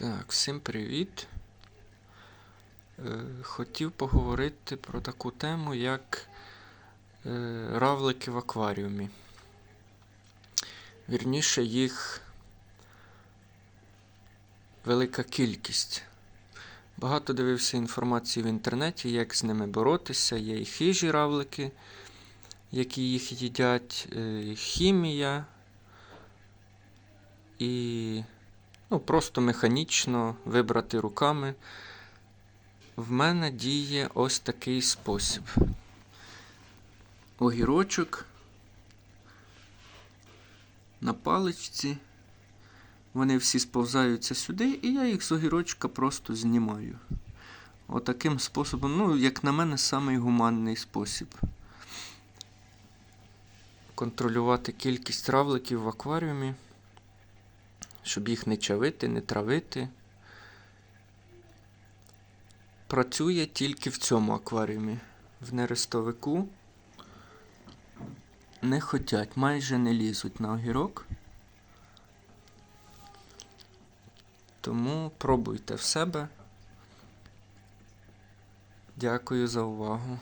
Так, всім привіт. Е, Хотів поговорити про таку тему, як е, равлики в акваріумі. Вірніше, їх велика кількість. Багато дивився інформації в інтернеті, як з ними боротися. Є і хижі равлики, які їх їдять, е, хімія і ну, просто механічно вибрати руками. В мене діє ось такий спосіб. Огірочок на паличці. Вони всі сповзаються сюди, і я їх з огірочка просто знімаю. Отаким способом, ну, як на мене, самий гуманний спосіб. Контролювати кількість равликів в акваріумі щоб їх не чавити, не травити. Працює тільки в цьому акваріумі. В нерестовику не хотять, майже не лізуть на огірок. Тому пробуйте в себе. Дякую за увагу.